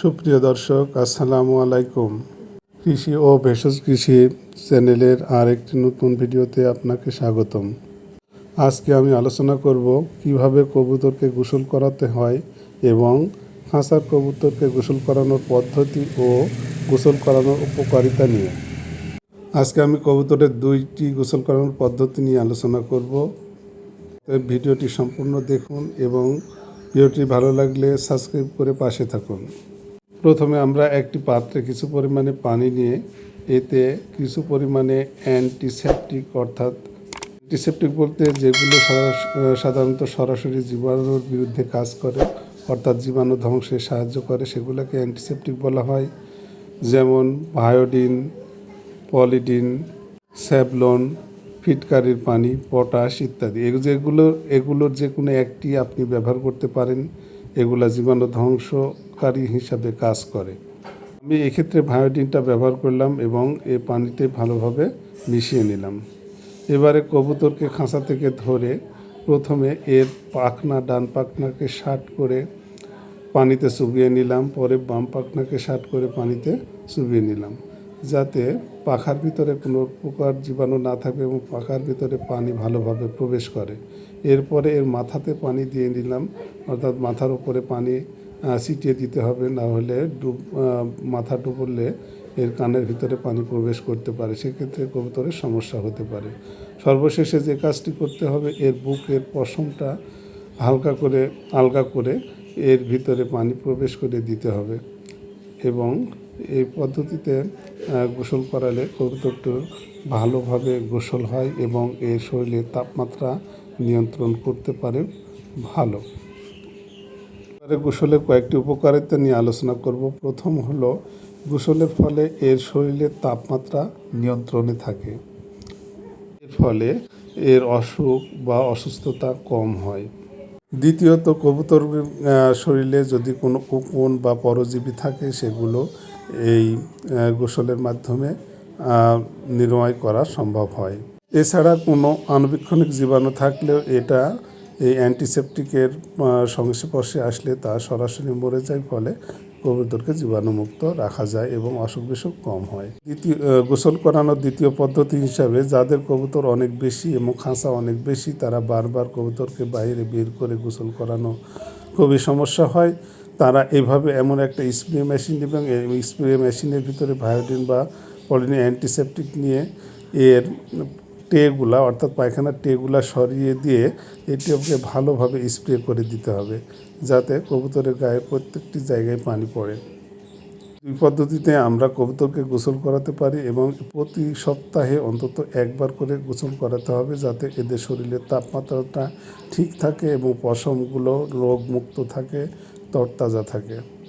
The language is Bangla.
সুপ্রিয় দর্শক, আসসালামু আলাইকুম। কৃষি ও ভেষজ কৃষি চ্যানেলের আর একটি নতুন ভিডিওতে আপনাকে স্বাগতম। আজকে আমি আলোচনা করব কীভাবে কবুতরকে গোসল করাতে হয় এবং খাঁচার কবুতরকে গোসল করানোর পদ্ধতি ও গোসল করানোর উপকারিতা নিয়ে। আজকে আমি কবুতরের দুইটি গোসল করানোর পদ্ধতি নিয়ে আলোচনা করব। ভিডিওটি সম্পূর্ণ দেখুন এবং ভিডিওটি ভালো লাগলে সাবস্ক্রাইব করে পাশে থাকুন। প্রথমে আমরা একটি পাত্রে কিছু পরিমাণে পানি নিয়ে এতে কিছু পরিমাণে অ্যান্টিসেপটিক অর্থাৎ অ্যান্টিসেপটিক বলতে যেগুলো সাধারণত সরাসরি জীবাণুর বিরুদ্ধে কাজ করে, অর্থাৎ জীবাণু ধ্বংসে সাহায্য করে, সেগুলোকে অ্যান্টিসেপটিক বলা হয়। যেমন ভায়োডিন পলিডিন স্যাভলন ফিটকারির পানি, পটাশ ইত্যাদি। যেগুলো এগুলোর যে কোনো একটি আপনি ব্যবহার করতে পারেন। এগুলা জীবাণু ধ্বংসকারী হিসাবে কাজ করে। আমি এক্ষেত্রে ভায়োডিনটা ব্যবহার করলাম এবং এ পানিতে ভালোভাবে মিশিয়ে নিলাম। এবারে কবুতরকে খাঁচা থেকে ধরে প্রথমে এর পাখনা, ডান পাখনাকে শার্ট করে পানিতে চুবিয়ে নিলাম, পরে বাম পাখনাকে শার্ট করে পানিতে চুবিয়ে নিলাম। যাতে পাখার ভিতরে কোনো প্রকার জীবাণু না থাকে এবং পাখার ভিতরে পানি ভালোভাবে প্রবেশ করে। এরপরে এর মাথাতে পানি দিয়ে নিলাম, অর্থাৎ মাথার উপরে পানি ছিটিয়ে দিতে হবে, না হলে ডুব মাথা ডুবলে এর কানের ভিতরে পানি প্রবেশ করতে পারে। সেক্ষেত্রে কবুতরের সমস্যা হতে পারে। সর্বশেষে যে কাজটি করতে হবে, এর বুকের পশমটা হালকা করে, আলগা করে এর ভিতরে পানি প্রবেশ করে দিতে হবে এবং এই পদ্ধতিতে গোসল করালে কবুতরটির ভালোভাবে গোসল হয় এবং এর শরীরের তাপমাত্রা নিয়ন্ত্রণ করতে পারে ভালো। গোসলের কয়েকটি উপকারিতা নিয়ে আলোচনা করব। প্রথম হলো, গোসলের ফলে এর শরীরের তাপমাত্রা নিয়ন্ত্রণে থাকে। এর ফলে এর অসুখ বা অসুস্থতা কম হয়। দ্বিতীয়ত কবুতর শরীরে যদি কোনো উকুন বা পরজীবী থাকে, সেগুলো এই গোসলের মাধ্যমে নিরাময় করা সম্ভব হয়। এছাড়া কোনো আণুবীক্ষণিক জীবাণু থাকলেও এটা এই অ্যান্টিসেপটিকের সংস্পর্শে আসলে তা সরাসরি মরে যায়, ফলে কবুতরকে জীবাণুমুক্ত রাখা যায় এবং অসুখ বিসুখ কম হয়। দ্বিতীয় গোসল করানোর দ্বিতীয় পদ্ধতি হিসাবে যাদের কবুতর অনেক বেশি এবং খাঁচা অনেক বেশি, তারা বারবার কবুতরকে বাইরে বের করে গোসল করানো খুবই সমস্যা হয়। তারা এভাবে এমন একটা স্প্রে মেশিন এবং স্প্রে মেশিনের ভিতরে ভায়োডিন বা পলিনি অ্যান্টিসেপটিক নিয়ে এর টেগুলা, অর্থাৎ পায়খানার টেগুলা সরিয়ে দিয়ে এটিকে ভালোভাবে স্প্রে করে দিতে হবে যাতে কবুতরের গায়ে প্রত্যেকটি জায়গায় পানি পড়ে। দুই পদ্ধতিতে আমরা কবুতরকে গোসল করাতে পারি এবং প্রতি সপ্তাহে অন্তত একবার করে গোসল করাতে হবে যাতে এদের শরীরের তাপমাত্রাটা ঠিক থাকে এবং পশমগুলো রোগমুক্ত থাকে। তরতাজা থাকে।